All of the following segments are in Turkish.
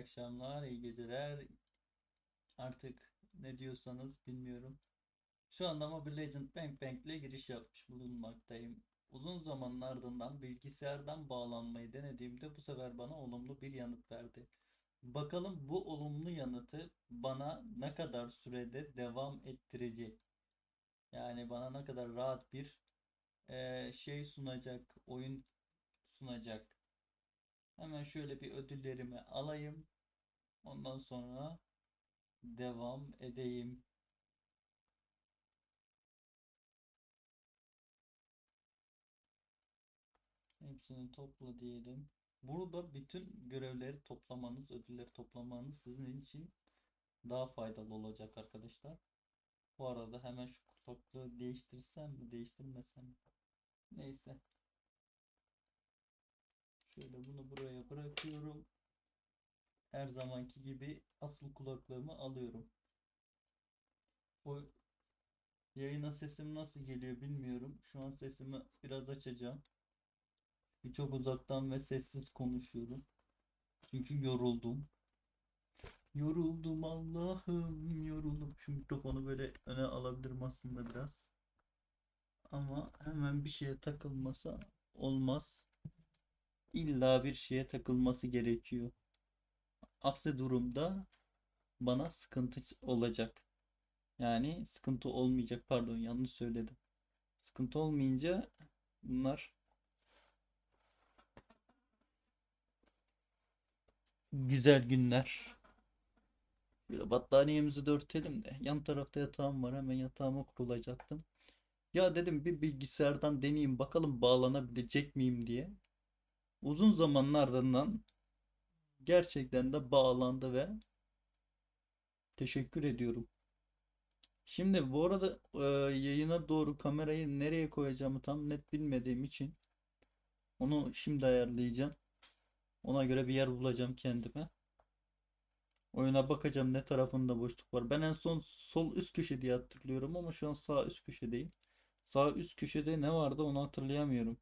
akşamlar, iyi geceler. Artık ne diyorsanız bilmiyorum. Şu anda Mobile Legend Bang Bang ile giriş yapmış bulunmaktayım. Uzun zamanın ardından bilgisayardan bağlanmayı denediğimde bu sefer bana olumlu bir yanıt verdi. Bakalım bu olumlu yanıtı bana ne kadar sürede devam ettirecek. Yani bana ne kadar rahat bir eee, şey sunacak, oyun sunacak. Hemen şöyle bir ödüllerimi alayım. Ondan sonra devam edeyim. Hepsini topla diyelim. Burada bütün görevleri toplamanız, ödülleri toplamanız sizin için daha faydalı olacak arkadaşlar. Bu arada hemen şu kulaklığı değiştirsem mi, değiştirmesem mi? Neyse. Şöyle bunu buraya bırakıyorum. Her zamanki gibi asıl kulaklığımı alıyorum. O yayına sesim nasıl geliyor bilmiyorum. Şu an sesimi biraz açacağım. Çok uzaktan ve sessiz konuşuyorum. Çünkü yoruldum. Yoruldum Allah'ım yoruldum. Şu mikrofonu böyle öne alabilirim aslında biraz. Ama hemen bir şeye takılmasa olmaz. İlla bir şeye takılması gerekiyor. Aksi durumda bana sıkıntı olacak. Yani sıkıntı olmayacak. Pardon yanlış söyledim. Sıkıntı olmayınca bunlar güzel günler. Böyle battaniyemizi de örtelim de. Yan tarafta yatağım var. Hemen yatağıma kurulacaktım. Ya dedim bir bilgisayardan deneyeyim bakalım bağlanabilecek miyim diye. Uzun zamanın ardından gerçekten de bağlandı ve teşekkür ediyorum. Şimdi bu arada e, yayına doğru kamerayı nereye koyacağımı tam net bilmediğim için onu şimdi ayarlayacağım. Ona göre bir yer bulacağım kendime. Oyuna bakacağım ne tarafında boşluk var. Ben en son sol üst köşe diye hatırlıyorum ama şu an sağ üst köşedeyim. Sağ üst köşede ne vardı onu hatırlayamıyorum.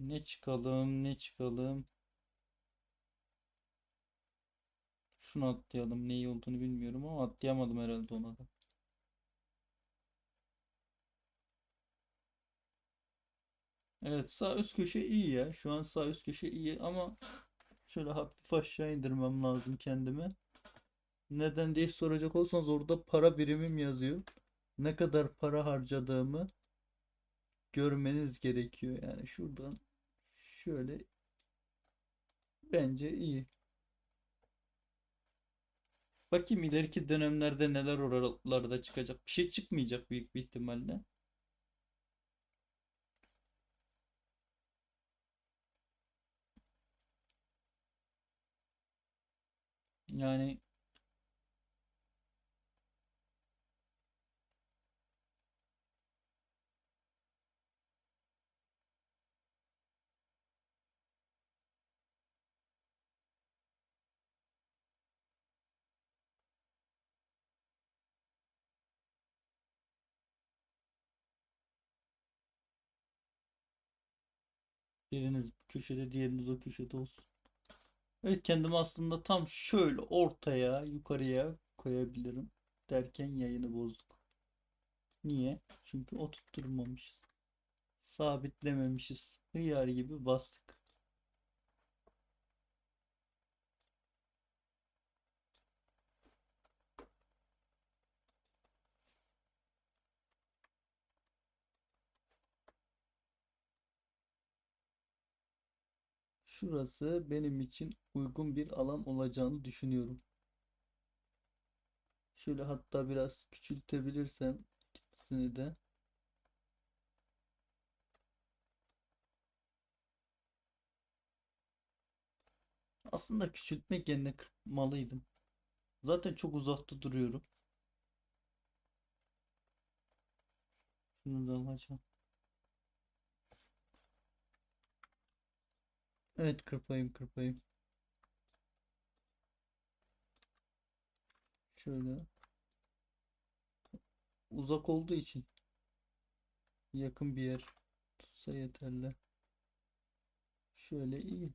Ne çıkalım ne çıkalım. Şunu atlayalım. Ne iyi olduğunu bilmiyorum ama atlayamadım herhalde ona da. Evet sağ üst köşe iyi ya. Şu an sağ üst köşe iyi ama şöyle hafif aşağı indirmem lazım kendimi. Neden diye soracak olsanız orada para birimim yazıyor. Ne kadar para harcadığımı görmeniz gerekiyor. Yani şuradan şöyle bence iyi. Bakayım ileriki dönemlerde neler oralarda çıkacak. Bir şey çıkmayacak büyük bir ihtimalle. Yani biriniz bu köşede diğeriniz o köşede olsun. Evet kendimi aslında tam şöyle ortaya yukarıya koyabilirim derken yayını bozduk. Niye? Çünkü oturtturmamışız. Sabitlememişiz. Hıyar gibi bastık. Şurası benim için uygun bir alan olacağını düşünüyorum. Şöyle hatta biraz küçültebilirsem ikisini de. Aslında küçültmek yerine kırpmalıydım. Zaten çok uzakta duruyorum. Şunu da alacağım. Evet kırpayım kırpayım. Şöyle. Uzak olduğu için yakın bir yer tutsa yeterli. Şöyle iyi.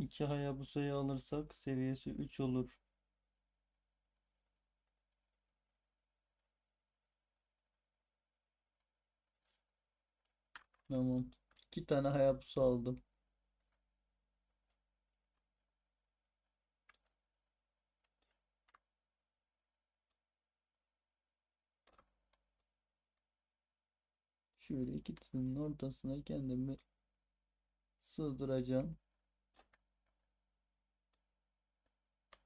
2 Hayabusa'yı alırsak seviyesi 3 olur. Tamam. 2 tane Hayabusa aldım. Şöyle ikisinin ortasına kendimi sığdıracağım.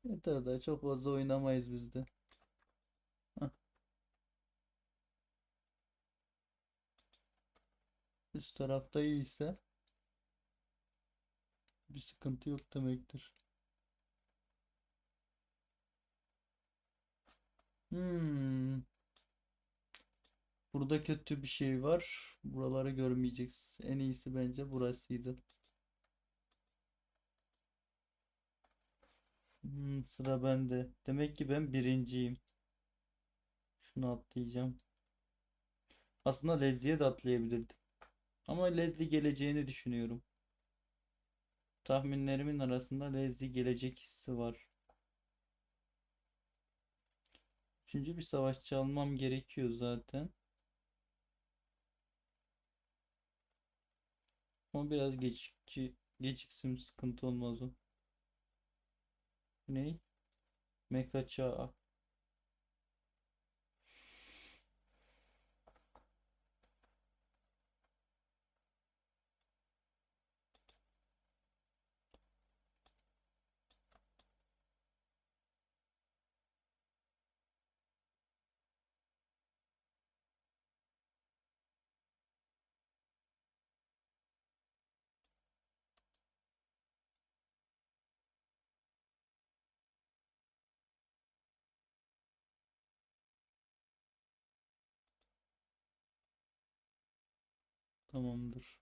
Yeter daha çok fazla oynamayız biz de. Hah. Üst tarafta iyiyse bir sıkıntı yok demektir. Hmm. Burada kötü bir şey var. Buraları görmeyeceğiz. En iyisi bence burasıydı. Hmm, sıra bende. Demek ki ben birinciyim. Şunu atlayacağım. Aslında Leslie'ye de atlayabilirdim. Ama Leslie geleceğini düşünüyorum. Tahminlerimin arasında Leslie gelecek hissi var. Üçüncü bir savaşçı almam gerekiyor zaten. Ama biraz gecikçi, geciksin sıkıntı olmaz o. Ne? Mecha Tamamdır.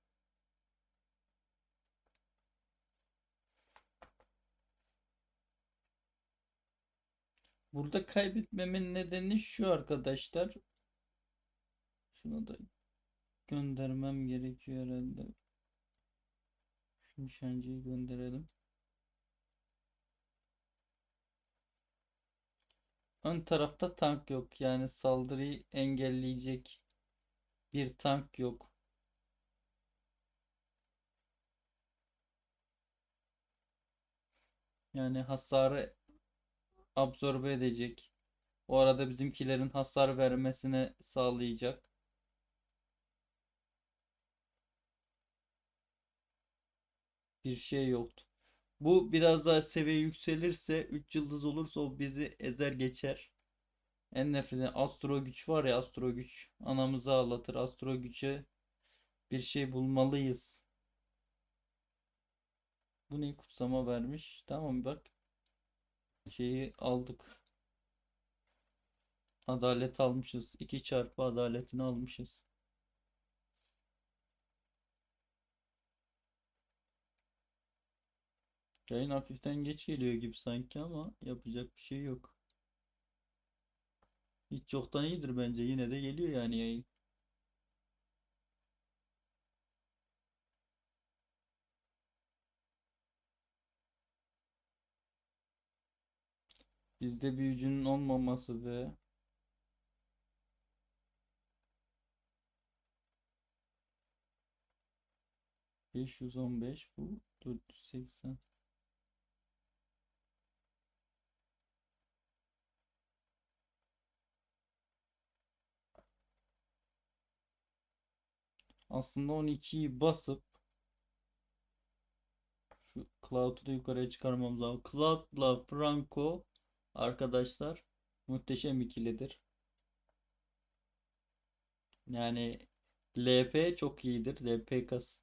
Burada kaybetmemin nedeni şu arkadaşlar. Şunu da göndermem gerekiyor herhalde. Şu nişancıyı gönderelim. Ön tarafta tank yok. Yani saldırıyı engelleyecek bir tank yok. Yani hasarı absorbe edecek. O arada bizimkilerin hasar vermesine sağlayacak. Bir şey yoktu. Bu biraz daha seviye yükselirse 3 yıldız olursa o bizi ezer geçer. En nefret astro güç var ya astro güç. Anamızı ağlatır. Astro güce bir şey bulmalıyız. Bu ne kutsama vermiş. Tamam bak. Şeyi aldık. Adalet almışız. 2 çarpı adaletini almışız. Yayın hafiften geç geliyor gibi sanki ama yapacak bir şey yok. Hiç yoktan iyidir bence. Yine de geliyor yani yayın. Bizde büyücünün olmaması ve 515 bu 480 Aslında 12'yi basıp şu Cloud'u da yukarıya çıkarmamız lazım. Cloud'la Franco arkadaşlar muhteşem ikilidir. Yani LP çok iyidir. LP kas.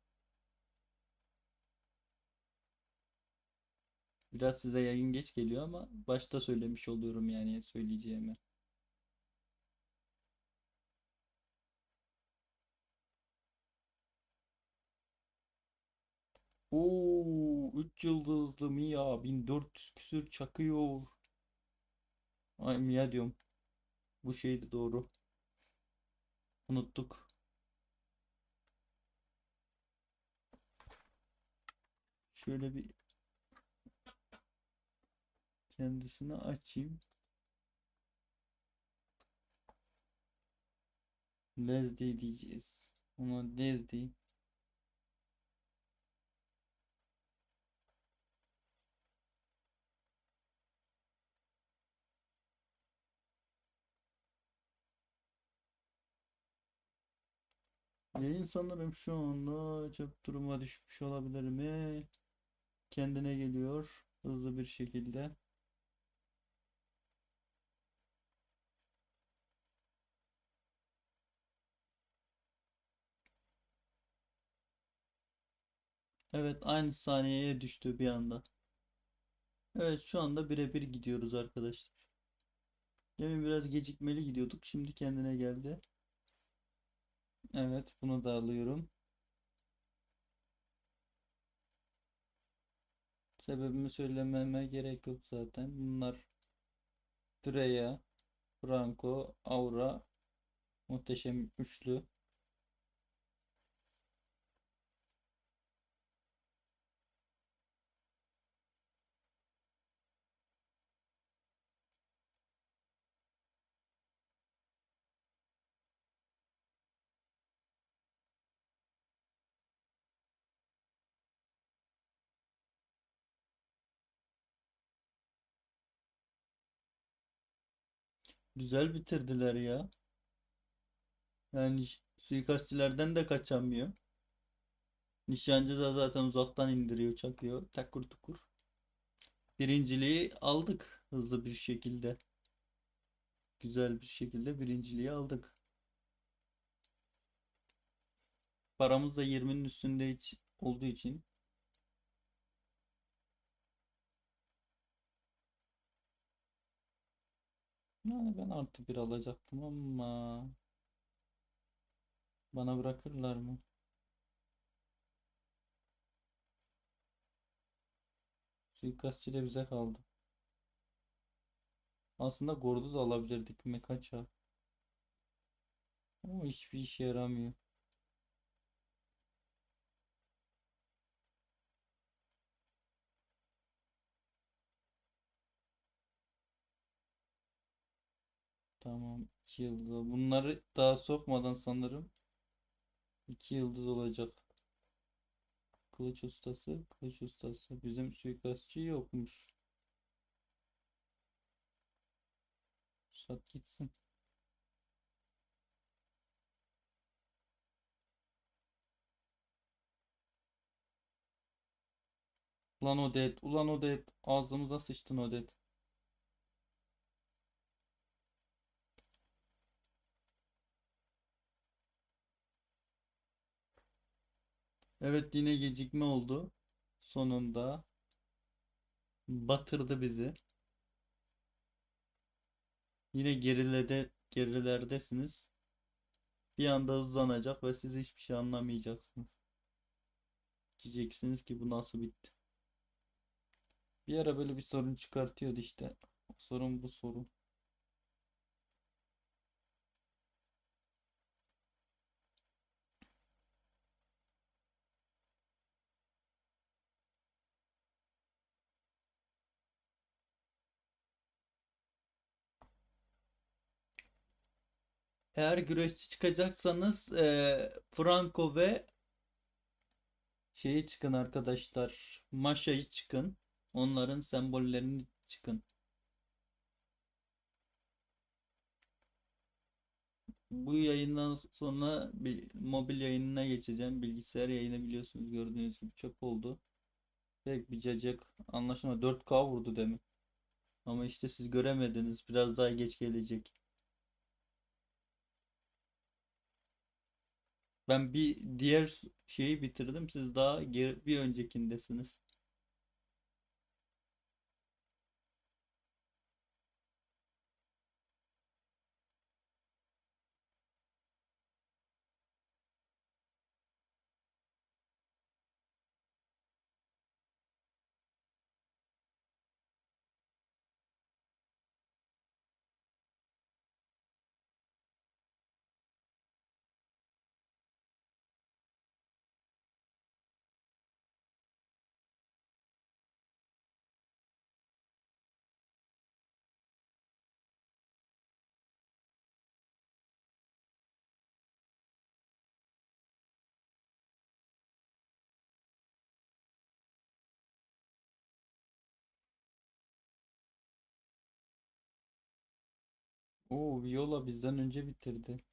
Biraz size yayın geç geliyor ama başta söylemiş oluyorum yani söyleyeceğimi. Oo, 3 yıldızlı Mia 1400 küsür çakıyor. Ay Mia diyorum. Bu şeydi doğru. Unuttuk. Şöyle bir kendisini açayım. Leslie diyeceğiz. Ona Leslie Yayın sanırım şu anda çöp duruma düşmüş olabilir mi? Kendine geliyor hızlı bir şekilde. Evet aynı saniyeye düştü bir anda. Evet şu anda birebir gidiyoruz arkadaşlar. Demin biraz gecikmeli gidiyorduk. Şimdi kendine geldi. Evet bunu da alıyorum. Sebebimi söylememe gerek yok zaten. Bunlar Freya, Franco, Aura, muhteşem üçlü. Güzel bitirdiler ya. Yani suikastçilerden de kaçamıyor. Nişancı da zaten uzaktan indiriyor, çakıyor. Takır tukur. Birinciliği aldık hızlı bir şekilde. Güzel bir şekilde birinciliği aldık. Paramız da 20'nin üstünde hiç olduğu için yani ben artı bir alacaktım ama bana bırakırlar mı? Suikastçı da bize kaldı. Aslında Gord'u da alabilirdik Mekaça. Ama hiçbir işe yaramıyor. Tamam 2 yıldız. Bunları daha sokmadan sanırım 2 yıldız olacak. Kılıç ustası, kılıç ustası. Bizim suikastçı yokmuş. Sat gitsin. Ulan Odet, ulan Odet. Ağzımıza sıçtın Odet. Evet yine gecikme oldu. Sonunda batırdı bizi. Yine gerilerde gerilerdesiniz. Bir anda hızlanacak ve siz hiçbir şey anlamayacaksınız. Diyeceksiniz ki bu nasıl bitti. Bir ara böyle bir sorun çıkartıyordu işte. Sorun bu sorun. Eğer güreşçi çıkacaksanız eee, Franco ve şeyi çıkın arkadaşlar. Maşa'yı çıkın. Onların sembollerini çıkın. Bu yayından sonra bir mobil yayınına geçeceğim. Bilgisayar yayını biliyorsunuz gördüğünüz gibi çöp oldu. Pek bir cacık anlaşılma 4K vurdu demin. Ama işte siz göremediniz. Biraz daha geç gelecek. Ben bir diğer şeyi bitirdim. Siz daha geri, bir öncekindesiniz. Oo Viola bizden önce bitirdi.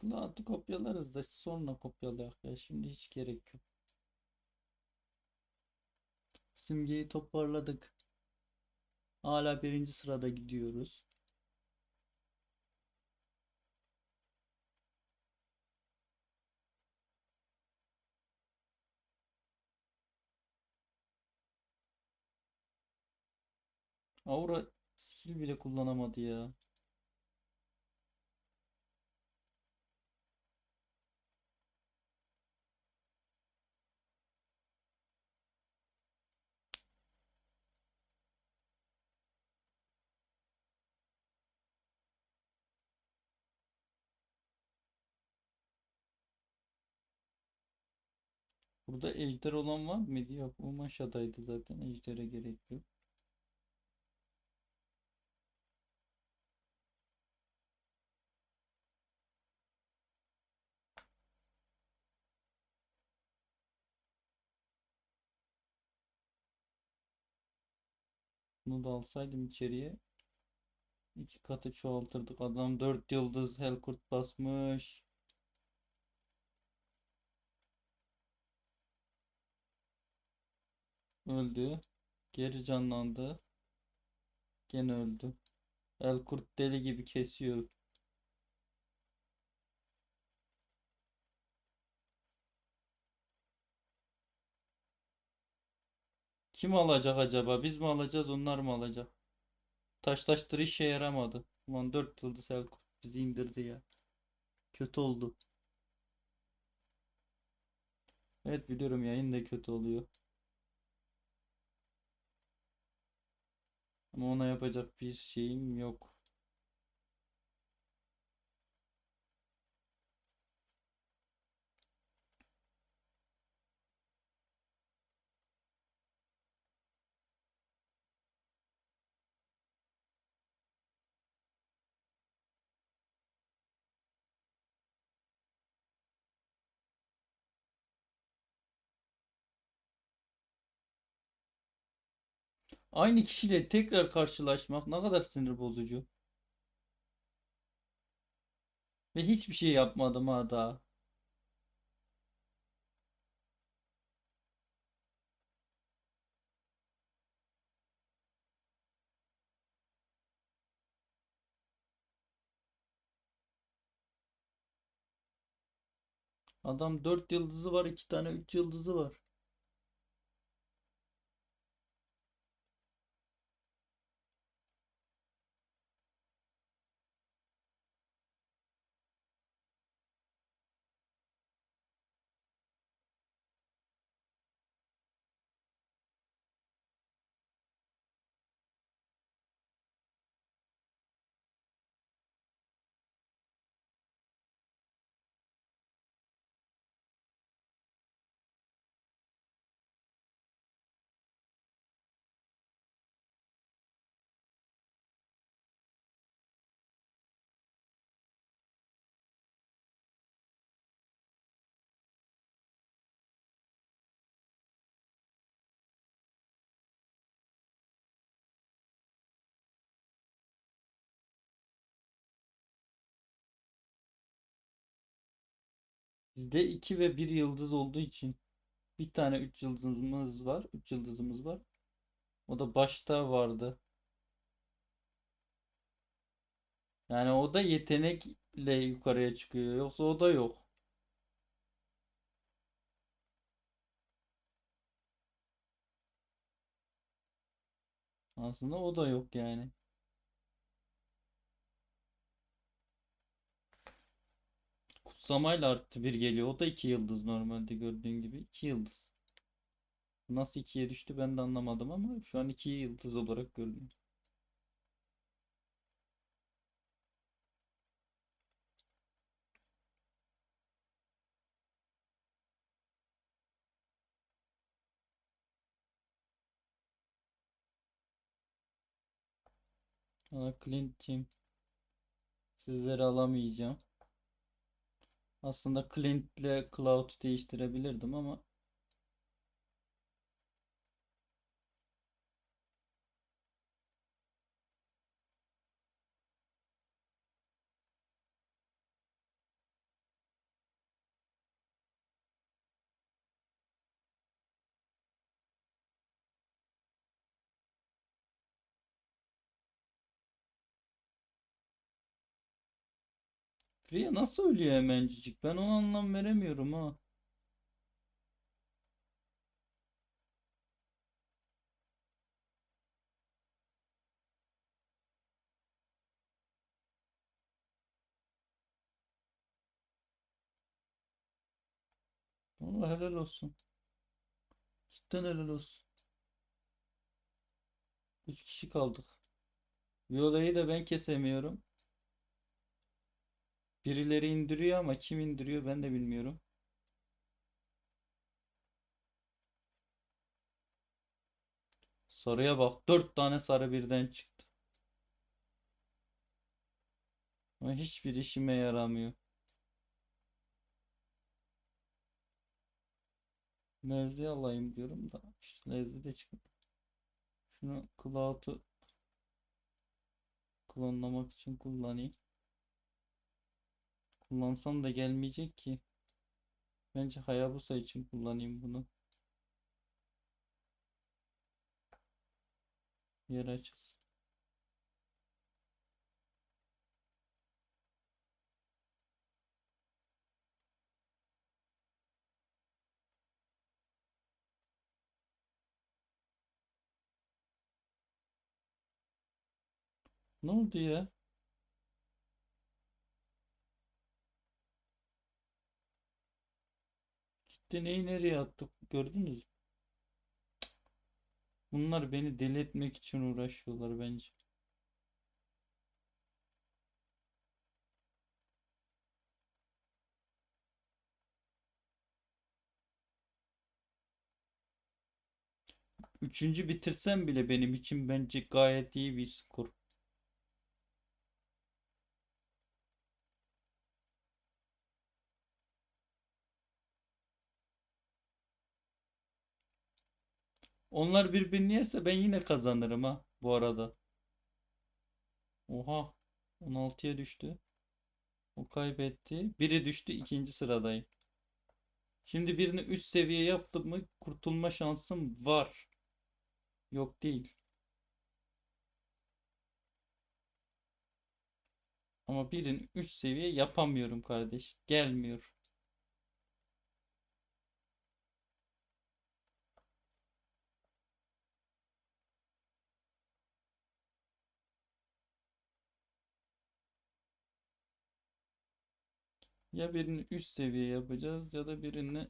Cloud'u kopyalarız da sonra kopyalayak ya. Şimdi hiç gerek yok. Simgeyi toparladık. Hala birinci sırada gidiyoruz. Aura skill bile kullanamadı ya. Burada ejder olan var mıydı? Yok. O maşadaydı zaten. Ejdere gerek yok. Bunu da alsaydım içeriye. iki katı çoğaltırdık. Adam 4 yıldız Helkurt basmış. Öldü. Geri canlandı. Gene öldü. Elkurt deli gibi kesiyor. Kim alacak acaba? Biz mi alacağız, onlar mı alacak? Taşlaştır işe yaramadı. Ulan 4 yıldız Elkurt bizi indirdi ya. Kötü oldu. Evet biliyorum yayın da kötü oluyor. Ama ona yapacak bir şeyim yok. Aynı kişiyle tekrar karşılaşmak ne kadar sinir bozucu. Ve hiçbir şey yapmadım ha daha. Adam 4 yıldızı var, 2 tane 3 yıldızı var. Bizde 2 ve 1 yıldız olduğu için bir tane 3 yıldızımız var. 3 yıldızımız var. O da başta vardı. Yani o da yetenekle yukarıya çıkıyor. Yoksa o da yok. Aslında o da yok yani. Kutsamayla artı bir geliyor. O da iki yıldız normalde gördüğün gibi. iki yıldız. Nasıl ikiye düştü ben de anlamadım ama şu an iki yıldız olarak görünüyor. Ana Clint Team. Sizleri alamayacağım. Aslında Clint'le Cloud'u değiştirebilirdim ama Freya nasıl ölüyor hemencik? Ben ona anlam veremiyorum ha. Vallahi helal olsun. Cidden helal olsun. Üç kişi kaldık. Viola'yı da ben kesemiyorum. Birileri indiriyor ama kim indiriyor ben de bilmiyorum. Sarıya bak. Dört tane sarı birden çıktı. Ama hiçbir işime yaramıyor. Lezzi alayım diyorum da işte Lezzi de çıkmıyor. Şunu Cloud'u klonlamak için kullanayım. Kullansam da gelmeyecek ki. Bence Hayabusa için kullanayım bunu. Yer açılsın. Ne oldu ya? Gitti neyi nereye attık gördünüz mü? Bunlar beni deli etmek için uğraşıyorlar bence. Üçüncü bitirsem bile benim için bence gayet iyi bir skor. Onlar birbirini yerse ben yine kazanırım ha bu arada. Oha 16'ya düştü. O kaybetti. Biri düştü ikinci sıradayım. Şimdi birini 3 seviye yaptım mı kurtulma şansım var. Yok değil. Ama birini 3 seviye yapamıyorum kardeş. Gelmiyor. Ya birini üst seviye yapacağız ya da birini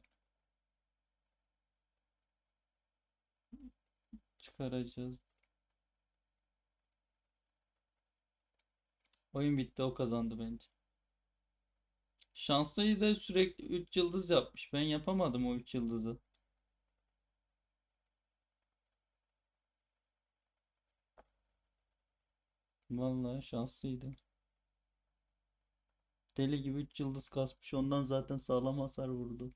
çıkaracağız. Oyun bitti o kazandı bence. Şanslıyı da sürekli 3 yıldız yapmış. Ben yapamadım o 3 yıldızı. Vallahi şanslıydı. Deli gibi 3 yıldız kasmış. Ondan zaten sağlam hasar vurdu.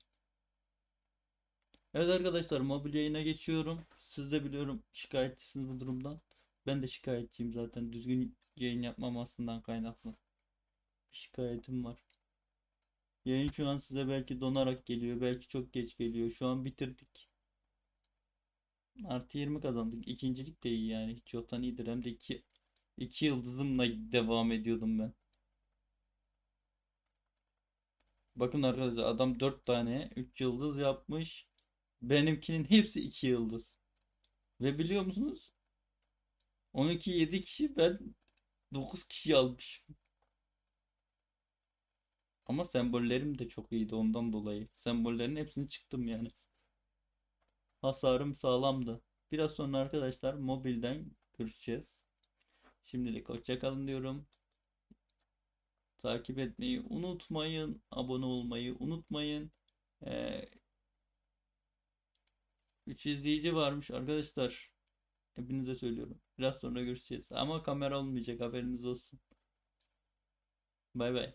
Evet arkadaşlar mobil yayına geçiyorum. Siz de biliyorum şikayetçisiniz bu durumdan. Ben de şikayetçiyim zaten. Düzgün yayın yapmamasından kaynaklı. Şikayetim var. Yayın şu an size belki donarak geliyor. Belki çok geç geliyor. Şu an bitirdik. Artı 20 kazandık. İkincilik de iyi yani. Hiç yoktan iyidir. Hem de 2 2 yıldızımla devam ediyordum ben. Bakın arkadaşlar adam 4 tane 3 yıldız yapmış. Benimkinin hepsi 2 yıldız. Ve biliyor musunuz? 12 7 kişi ben 9 kişi almış. Ama sembollerim de çok iyiydi ondan dolayı. Sembollerin hepsini çıktım yani. Hasarım sağlamdı. Biraz sonra arkadaşlar mobilden görüşeceğiz. Şimdilik hoşçakalın diyorum. Takip etmeyi unutmayın. Abone olmayı unutmayın. Ee, 3 izleyici varmış arkadaşlar. Hepinize söylüyorum. Biraz sonra görüşeceğiz. Ama kamera olmayacak haberiniz olsun. Bay bay.